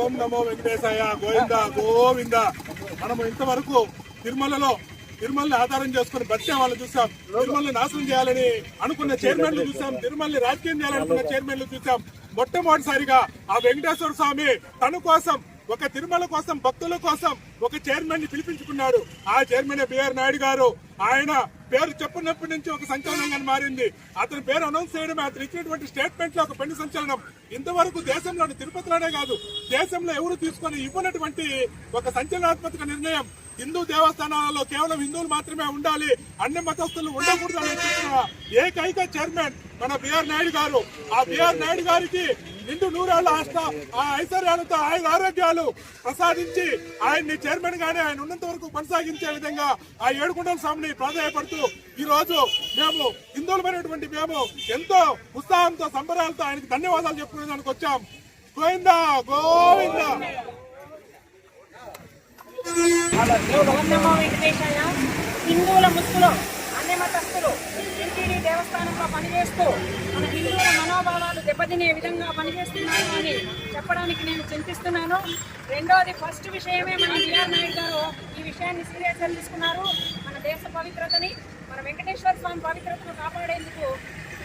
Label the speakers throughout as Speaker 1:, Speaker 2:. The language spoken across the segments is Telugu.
Speaker 1: ఓం నమో వెంకటేశాయ గోవింద గోవింద. మనము ఇంతవరకు తిరుమలలో తిరుమలని ఆధారం చేసుకుని బతికే వాళ్ళు చూసాం. తిరుమలని నాశనం చేయాలని అనుకున్న చైర్మన్లు చూసాం. తిరుమలని రాజకీయం చేయాలనుకున్న చైర్మన్లు చూసాం. మొట్టమొదటిసారిగా ఆ వెంకటేశ్వర స్వామి తన కోసం ఒక తిరుమల కోసం భక్తుల కోసం ఒక చైర్మన్ని పిలిపించుకున్నాడు. ఆ చైర్మన్ బిఆర్ నాయుడు గారు. ఆయన పేరు చెప్పినప్పటి నుంచి ఒక సంచలనంగా మారింది. అతని పేరు అనౌన్స్ చేయడమే అతను ఇచ్చినటువంటి స్టేట్మెంట్లో ఒక పెళ్ళి సంచలనం. ఇంతవరకు దేశంలోని తిరుపతిలోనే కాదు దేశంలో ఎవరు తీసుకొని ఇవ్వనటువంటి ఒక సంచలనాత్మక నిర్ణయం. హిందూ దేవస్థానాలలో కేవలం హిందువులు మాత్రమే ఉండాలి అన్ని మతస్థులు ఉండకూడదు అని చెప్పిన ఏకైక చైర్మన్ మన బిఆర్ నాయుడు గారు. ఆ బిఆర్ నాయుడు గారికి నిండు నూరేళ్ళ అష్ట ఆ ఐశ్వర్యాలతో ఆయన ఆరోగ్యాలు ప్రసాదించి ఆయన్ని చైర్మన్ గానే ఆయన ఉన్నంత వరకు కొనసాగించే విధంగా ఆ ఏడుకొండల స్వామిని ప్రాధాయపడుతూ ఈ రోజు మేము హిందువులమైనటువంటి మేము ఎంతో ఉత్సాహంతో సంబరాలతో ఆయనకి ధన్యవాదాలు చెప్పుకునేదానికి వచ్చాం. గోవిందా గోవిందా!
Speaker 2: హిందువుల ముసుగులో అన్ని మతస్థులు దేవస్థానంలో పనిచేస్తూ మన హిందువుల మనోభావాలు దెబ్బతినే విధంగా పనిచేస్తున్నాను అని చెప్పడానికి నేను చింతిస్తున్నాను. రెండోది ఫస్ట్ విషయమే మన బిఆర్ నాయుడు గారు ఈ విషయాన్ని సీరియస్గా తీసుకున్నారు. మన దేశ పవిత్రతని మన వెంకటేశ్వర స్వామి పవిత్రతను కాపాడేందుకు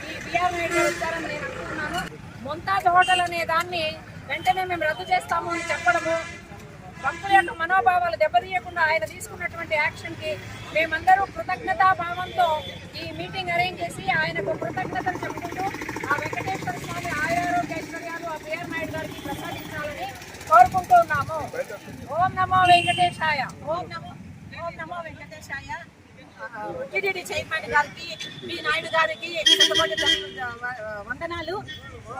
Speaker 2: ఈ బిఆర్ నాయుడు గారు వచ్చారని నేను అనుకుంటున్నాను. ముంతాజ్ హోటల్ అనే దాన్ని వెంటనే మేము రద్దు చేస్తాము అని చెప్పడము భక్తుల యొక్క మనోభావాలు దెబ్బతీయకుండా ఆయన తీసుకున్నటువంటి యాక్షన్కి మేమందరూ కృతజ్ఞతా భావంతో ఈ మీటింగ్ అరేంజ్ చేసి ఆయనకు కృతజ్ఞతలు చెప్పుకుంటూ ఆ వెంకటేశ్వర స్వామి ఆయురారోగ్య ఐశ్వర్యాలు ఆ బిఆర్ నాయుడు గారికి ప్రసాదించాలని కోరుకుంటూ ఉన్నాము. ఓం నమో వెంకటేశాయ. ఓం నమో ఓం నమో వెంకటేశాయ. టీటీడీ చైర్మన్ గారికి మీ నాయుడు గారికి వందనాలు.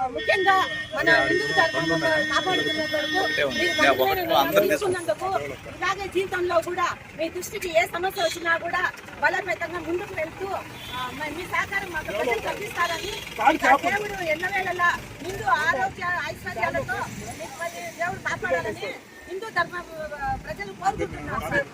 Speaker 2: ముఖ్యంగా మన హిందూ ధర్మం తీసుకున్నందుకు ఇలాగే జీవితంలో కూడా మీ దృష్టికి ఏ సమస్య వచ్చినా కూడా బలపేతంగా ముందుకు వెళ్తూ మ- సహకారం మాకు ప్రజలు కల్పిస్తారని దేవుడు ఎన్నవేళలా హిందూ ఆరోగ్య ఐశ్వర్యాలతో దేవుడు కాపాడాలని హిందూ ధర్మ ప్రజలు కోరుకుంటున్నారు సార్.